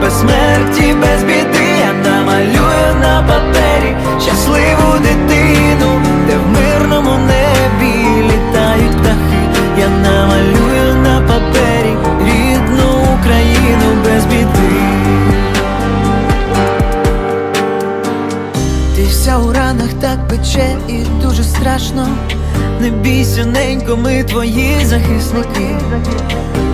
без смерті, без біди. Я намалюю на папері щасливу дитину, де в мирному небі літають птахи. Я намалюю на папері рідну Україну без біди. Ти вся у ранах так пече і дуже страшно. Не бійся, ненько, ми твої захисники.